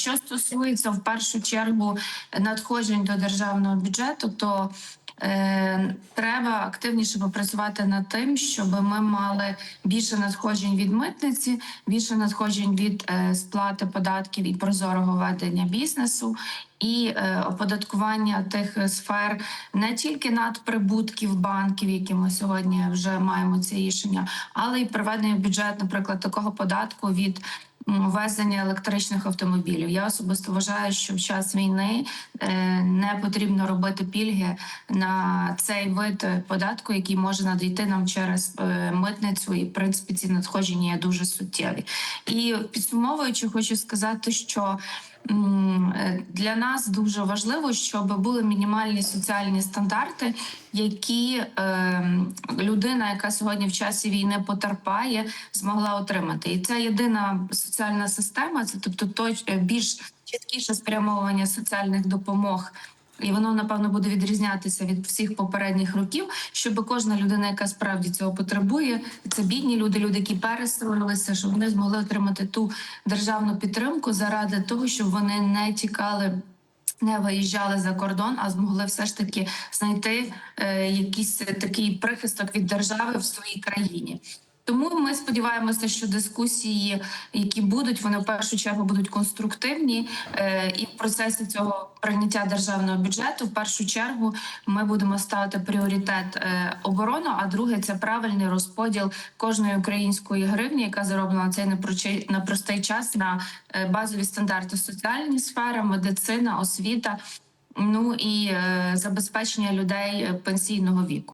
Що стосується в першу чергу надходжень до державного бюджету, то е, треба активніше попрацювати над тим, щоб ми мали більше надходжень від митниці, більше надходжень від е, сплати податків і прозорого ведення бізнесу. І е, оподаткування тих сфер не тільки надприбутків банків, які ми сьогодні вже маємо ці рішення, але й проведення в бюджет, наприклад, такого податку від м, ввезення електричних автомобілів. Я особисто вважаю, що в час війни е, не потрібно робити пільги на цей вид податку, який може надійти нам через е, митницю, і в принципі ці надходження є дуже суттєві. І підсумовуючи, хочу сказати, що. Е, Для нас дуже важливо, щоб були мінімальні соціальні стандарти, які е, людина, яка сьогодні в часі війни потерпає, змогла отримати. І це єдина соціальна система, це тобто точ, е, більш чіткіше спрямовування соціальних допомог. І воно напевно буде відрізнятися від всіх попередніх років, щоб кожна людина, яка справді цього потребує, це бідні люди, люди, які перестроїлися, щоб вони змогли отримати ту державну підтримку заради того, щоб вони не тікали не виїжджали за кордон, а змогли все ж таки знайти е, якийсь такий прихисток від держави в своїй країні. Тому ми сподіваємося, що дискусії, які будуть, вони в першу чергу будуть конструктивні. Е, і в процесі цього прийняття державного бюджету, в першу чергу, ми будемо ставити пріоритет е, оборону. А друге це правильний розподіл кожної української гривні, яка зароблена на цей непростий час на е, базові стандарти соціальні сфери, медицина, освіта. Ну і забезпечення людей пенсійного віку.